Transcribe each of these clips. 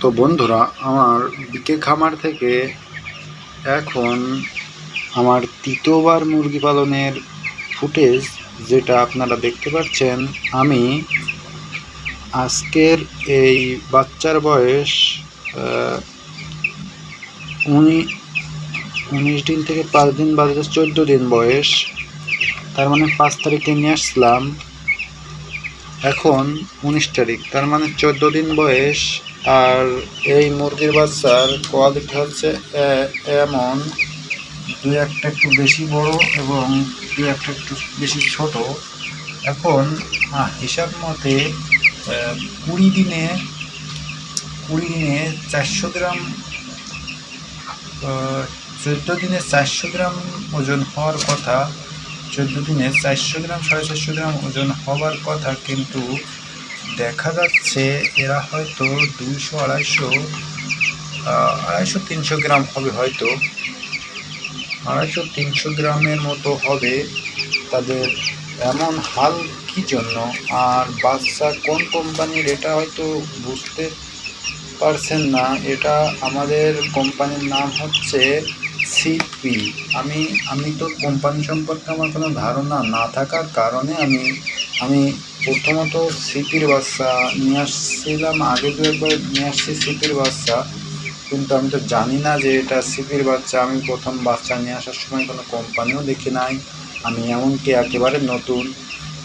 তো বন্ধুরা, আমার বিকে খামার থেকে এখন আমার তৃতীয়বার মুরগি পালনের ফুটেজ যেটা আপনারা দেখতে পাচ্ছেন, আমি আজকের এই বাচ্চার বয়স উনি উনিশ দিন থেকে পাঁচ দিন বাদে চোদ্দ দিন বয়স, তার মানে পাঁচ তারিখে নিয়ে আসলাম। এখন উনিশ তারিখ, তার মানে চোদ্দ দিন বয়স। আর এই মুরগির বাচ্চার কোয়ালিটি হচ্ছে এমন দু একটা একটু বেশি বড় এবং দু একটা একটু বেশি ছোট। এখন হিসাব মতে কুড়ি দিনে কুড়ি দিনে চারশো গ্রাম চোদ্দ দিনে চারশো গ্রাম ওজন হওয়ার কথা, চোদ্দ দিনে চারশো গ্রাম, সাড়ে চারশো গ্রাম ওজন হওয়ার কথা কিন্তু দেখা যাচ্ছে এরা হয়তো দুইশো, আড়াইশো আড়াইশো, তিনশো গ্রাম হবে হয়তো। আড়াইশো, তিনশো গ্রামের মতো হবে। তাদের এমন হাল কি জন্য? আর বাচ্চা কোন কোম্পানির এটা হয়তো বুঝতে পারছেন না। এটা আমাদের কোম্পানির নাম হচ্ছে সিপি আমি আমি তো কোম্পানি সম্পর্কে আমার কোনো ধারণা না থাকার কারণে আমি আমি প্রথমত সিপির বাচ্চা নিয়ে আসছিলাম, আগে দু একবার নিয়ে আসছি সিপির বাচ্চা, কিন্তু আমি তো জানি না যে এটা সিপির বাচ্চা। আমি প্রথম বাচ্চা নিয়ে আসার সময় কোনো কোম্পানিও দেখি নাই, আমি এমনকি একেবারে নতুন।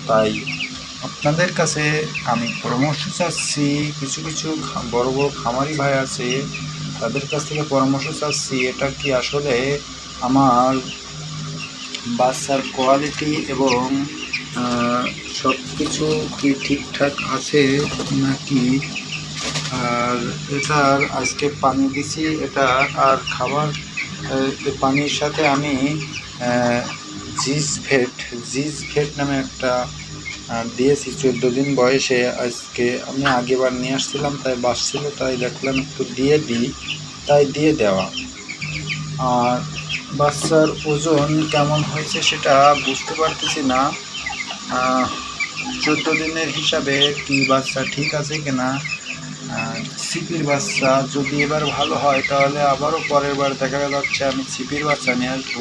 তাই আপনাদের কাছে আমি পরামর্শ চাচ্ছি, কিছু কিছু বড় বড় খামারি ভাই আছে, তাদের কাছ থেকে পরামর্শ চাচ্ছি, এটা কি আসলে আমার বাচ্চার কোয়ালিটি এবং সব কিছু কি ঠিকঠাক আছে নাকি? আর এটার আজকে পানি দিছি, এটা আর খাবার পানির সাথে আমি জিজ ফেট জিজ ফেট নামে একটা দিয়েছি চোদ্দ দিন বয়সে। আজকে আমি আগেবার নিয়ে আসছিলাম, তাই বাসছিল, তাই দেখলাম একটু দিয়ে দিই, তাই দিয়ে দেওয়া। আর বাচ্চার ওজন কেমন হয়েছে সেটা বুঝতে পারতেছি না। চোদ্দ দিনের হিসাবে কি বাচ্চা ঠিক আছে কিনা? সিপির বাচ্চা যদি এবার ভালো হয়, তাহলে আবারও পরের বার দেখা যাচ্ছে আমি সিপির বাচ্চা নিয়ে আসব,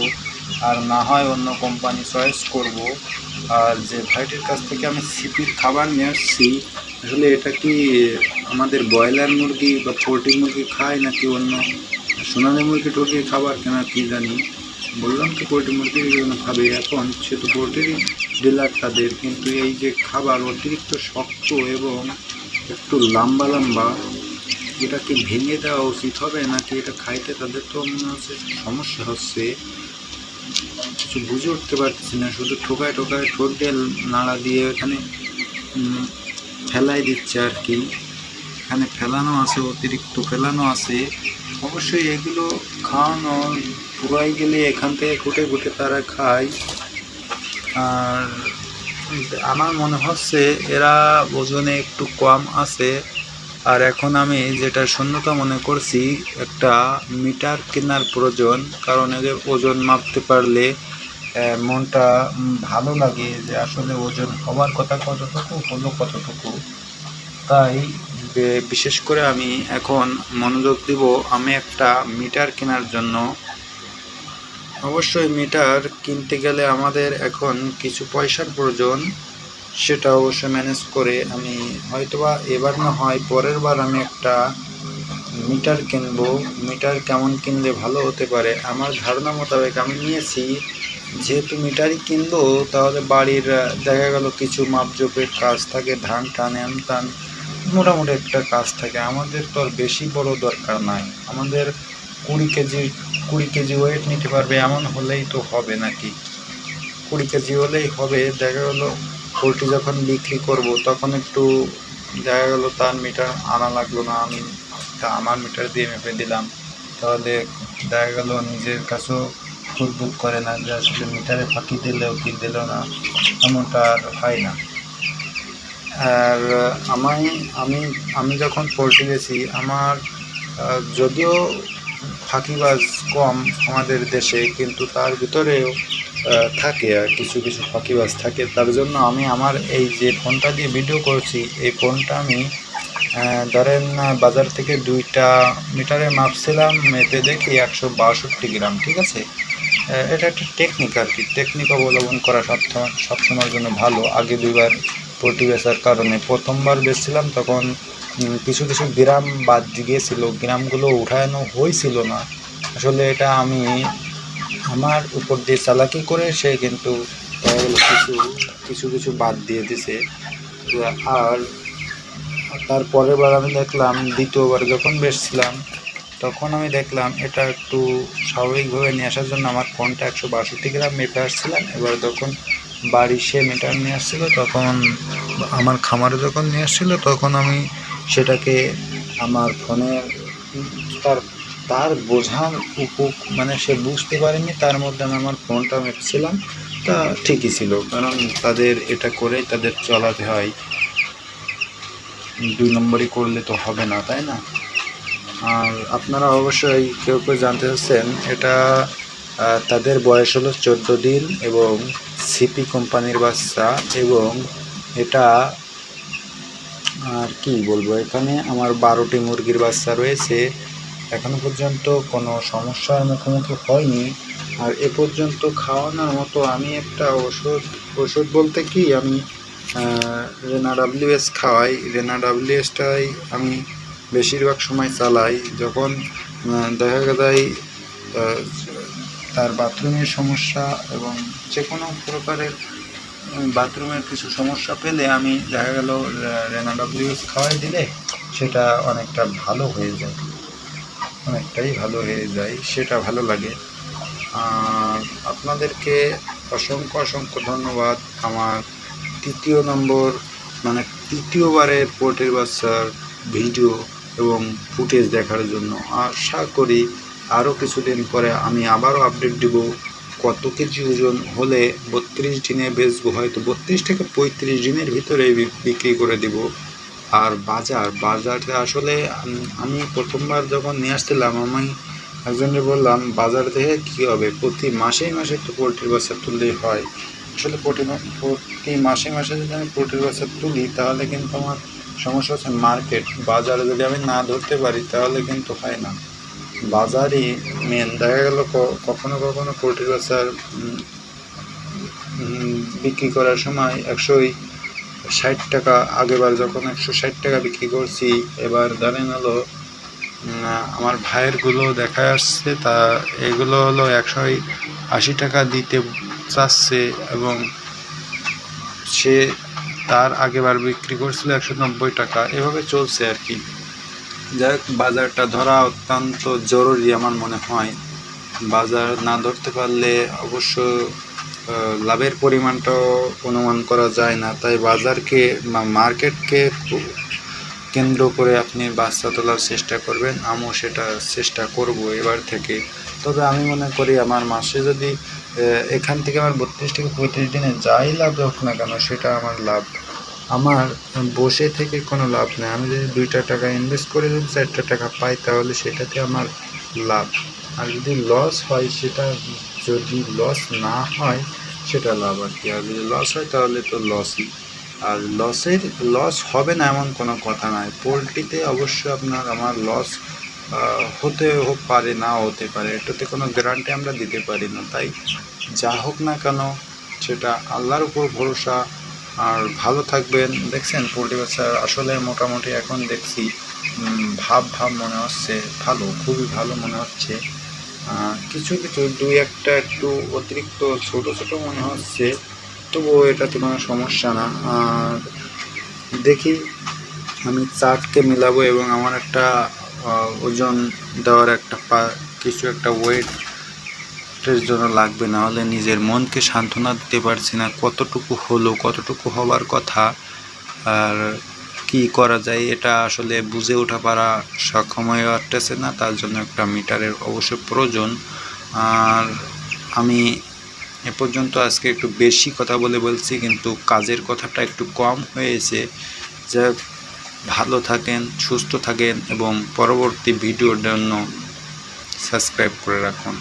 আর না হয় অন্য কোম্পানি চয়েস করব। আর যে ভাইটির কাছ থেকে আমি সিপির খাবার নিয়ে আসছি, আসলে এটা কি আমাদের ব্রয়লার মুরগি বা পোলট্রি মুরগি খায় নাকি অন্য সোনালি মুরগি টুরগি খাবার কেনা কি জানি। বললাম তো পোলট্রি জন্য খাবে এখন সে তো পোলট্রি ডিলার তাদের কিন্তু এই যে খাবার অতিরিক্ত শক্ত এবং একটু লম্বা লম্বা এটা কি ভেঙে দেওয়া উচিত হবে নাকি এটা খাইতে তাদের তো মনে হচ্ছে সমস্যা হচ্ছে? কিছু বুঝে উঠতে পারতেছি না, শুধু ঠোকায় ঠোকায় ঠোঁট দিয়ে নাড়া দিয়ে এখানে ফেলাই দিচ্ছে আর কি। এখানে ফেলানো আছে, অতিরিক্ত ফেলানো আছে। অবশ্যই এগুলো খাওয়ানো পুরাই গেলে এখান থেকে খুঁটে খুঁটে তারা খায়। আর আমার মনে হচ্ছে এরা ওজনে একটু কম আছে। আর এখন আমি যেটা শূন্যতা মনে করছি, একটা মিটার কেনার প্রয়োজন। কারণ এদের ওজন মাপতে পারলে মনটা ভালো লাগে যে আসলে ওজন হওয়ার কথা কতটুকু, হলো কতটুকু। তাই বিশেষ করে আমি এখন মনোযোগ দিব, আমি একটা মিটার কেনার জন্য। অবশ্যই মিটার কিনতে গেলে আমাদের এখন কিছু পয়সার প্রয়োজন, সেটা অবশ্যই ম্যানেজ করে আমি হয়তোবা এবার না হয় পরের বার আমি একটা মিটার কিনবো। মিটার কেমন কিনলে ভালো হতে পারে? আমার ধারণা মোতাবেক আমি নিয়েছি, যেহেতু মিটারই কিনবো, তাহলে বাড়ির দেখা গেল কিছু মাপজোপের কাজ থাকে, ধান টান এন টান, মোটামুটি একটা কাজ থাকে। আমাদের তো আর বেশি বড় দরকার নাই। আমাদের কুড়ি কেজি কুড়ি কেজি ওয়েট নিতে পারবে, এমন হলেই তো হবে নাকি? কুড়ি কেজি হলেই হবে, দেখা গেলো পোলট্রি যখন বিক্রি করব, তখন একটু দেখা গেলো তার মিটার আনা লাগল না, আমি তা আমার মিটার দিয়ে মেপে দিলাম। তাহলে দেখা গেলো নিজের কাছেও বুক করে না, যে আসলে মিটারে ফাঁকি দিলেও কি দিল না, এমনটা আর হয় না। আর আমি আমি আমি যখন পোলট্রি বেছি আমার যদিও ফাঁকিবাজ কম আমাদের দেশে, কিন্তু তার ভিতরেও থাকে আর কিছু কিছু ফাঁকিবাজ থাকে। তার জন্য আমি আমার এই যে ফোনটা দিয়ে ভিডিও করছি, এই ফোনটা আমি ধরেন, বাজার থেকে দুইটা মিটারে মাপছিলাম মেতে দেখি একশো বাষট্টি গ্রাম, ঠিক আছে? এটা একটা টেকনিক আর কি। টেকনিক অবলম্বন করা সব সবসময়ের জন্য ভালো। আগে দুইবার পটি বেচার কারণে প্রথমবার বেচছিলাম, তখন কিছু কিছু গ্রাম বাদ গিয়েছিল। গ্রামগুলো উঠানো হয়েছিল না। আসলে এটা আমি আমার উপর দিয়ে চালাকি করে সে কিন্তু কিছু কিছু কিছু বাদ দিয়ে দিছে। আর তারপরের বার আমি দেখলাম, দ্বিতীয়বার যখন বেসছিলাম তখন আমি দেখলাম এটা একটু স্বাভাবিকভাবে নিয়ে আসার জন্য আমার ফোনটা একশো বাষট্টি গ্রাম মেপে আসছিলাম। এবার যখন বাড়ি সে মিটার নিয়ে আসছিল, তখন আমার খামারে যখন নিয়ে আসছিল, তখন আমি সেটাকে আমার ফোনে তার তার বোঝার উপক মানে সে বুঝতে পারেনি, তার মধ্যে আমি আমার ফোনটা মেপছিলাম, তা ঠিকই ছিল, কারণ তাদের এটা করেই তাদের চলাতে হয়। দুই নম্বরই করলে তো হবে না, তাই না? আর আপনারা অবশ্যই কেউ কেউ জানতে চাচ্ছেন, এটা তাদের বয়স হলো চোদ্দ দিন এবং সিপি কোম্পানির বাচ্চা এবং এটা আর কি বলব, এখানে আমার বারোটি মুরগির বাচ্চা রয়েছে। এখনও পর্যন্ত কোনো সমস্যার মুখোমুখি হয়নি। আর এ পর্যন্ত খাওয়ানোর মতো আমি একটা ওষুধ ওষুধ বলতে কি? আমি রেনা ডাব্লিউএস খাওয়াই। রেনা ডাব্লিউএসটাই আমি বেশিরভাগ সময় চালাই। যখন দেখা যায় তার বাথরুমের সমস্যা এবং যে কোনো প্রকারের বাথরুমের কিছু সমস্যা পেলে আমি দেখা গেল রেনা ডাব্লিউএস খাওয়াই দিলে সেটা অনেকটা ভালো হয়ে যায়। অনেকটাই ভালো হয়ে যায়, সেটা ভালো লাগে। আপনাদেরকে অসংখ্য অসংখ্য ধন্যবাদ। আমার তৃতীয় নম্বর মানে তৃতীয়বারের পোর্টের বাচ্চার ভিডিও এবং ফুটেজ দেখার জন্য আশা করি আরও কিছুদিন পরে আমি আবারও আপডেট দিব। কত কেজি ওজন হলে বত্রিশ দিনে বেচবো? হয়তো বত্রিশ থেকে পঁয়ত্রিশ দিনের ভিতরে বিক্রি করে দিব। আর বাজার বাজারে আসলে আমি প্রথমবার যখন নিয়ে আসছিলাম, আমি একজনকে বললাম, বাজার থেকে কী হবে? প্রতি মাসেই মাসে তো পোলট্রির বাচ্চা তুললেই হয়। আসলে প্রতি প্রতি মাসে মাসে যদি আমি পোলট্রির বাচ্চা তুলি, তাহলে কিন্তু আমার সমস্যা হচ্ছে মার্কেট। বাজারে যদি আমি না ধরতে পারি, তাহলে কিন্তু হয় না। বাজারই মেন দেখা গেল কখনো কখনো উম, উম, বিক্রি করার সময় একশোই ষাট টাকা আগেবার যখন একশো ষাট টাকা বিক্রি করছি এবার ধরেন হলো আমার ভাইয়েরগুলো দেখা আসছে তা এগুলো হলো একশো আশি টাকা দিতে চাচ্ছে এবং সে তার আগেবার বিক্রি করছিল একশো নব্বই টাকা। এভাবে চলছে আর কি। যাই হোক, বাজারটা ধরা অত্যন্ত জরুরি আমার মনে হয়। বাজার না ধরতে পারলে অবশ্য লাভের পরিমাণটাও অনুমান করা যায় না। তাই বাজারকে বা মার্কেটকে কেন্দ্র করে আপনি বাচ্চা তোলার চেষ্টা করবেন। আমিও সেটা চেষ্টা করব এবার থেকে। তবে আমি মনে করি আমার মাসে যদি এখান থেকে আমার বত্রিশ থেকে পঁয়ত্রিশ দিনে যাই লাভ হোক না কেন, সেটা আমার লাভ। আমার বসে থেকে কোনো লাভ নেই। আমি যদি দুইটা টাকা ইনভেস্ট করে যদি চারটা টাকা পাই, তাহলে সেটাতে আমার লাভ। আর যদি লস হয়, সেটা যদি লস না হয়, সেটা লাভ আর কি। আর যদি লস হয়, তাহলে তো লসই আর লসের লস হবে না এমন কোনো কথা নাই। পোলট্রিতে অবশ্যই আপনার আমার লস হতে পারে না হতে পারে। এটাতে কোনো গ্যারান্টি আমরা দিতে পারি না। তাই যা হোক না কেন, সেটা আল্লাহর উপর ভরসা আর ভালো থাকবেন। দেখছেন, পোলট্রি বাচ্চা আসলে মোটামুটি এখন দেখছি ভাব ভাব মনে হচ্ছে, ভালো, খুবই ভালো মনে হচ্ছে। কিছু কিছু, দুই একটা একটু অতিরিক্ত ছোট ছোট মনে হচ্ছে, তবুও এটাতে কোনো সমস্যা না। আর দেখি, আমি চারটে মিলাবো এবং আমার একটা ওজন দেওয়ার একটা কিছু একটা ওয়েটের জন্য লাগবে, না হলে নিজের মনকে সান্ত্বনা দিতে পারছি না। কতটুকু হলো, কতটুকু হবার কথা, আর কি করা যায়, এটা আসলে বুঝে ওঠা পারা সক্ষম হয়ে উঠতেছে না, তার জন্য একটা মিটারের অবশ্যই প্রয়োজন। আর আমি এ পর্যন্ত আজকে একটু বেশি কথা বলে বলছি, কিন্তু কাজের কথাটা একটু কম হয়েছে। যা ভালো থাকেন, সুস্থ থাকেন, এবং পরবর্তী ভিডিওর জন্য সাবস্ক্রাইব করে রাখুন।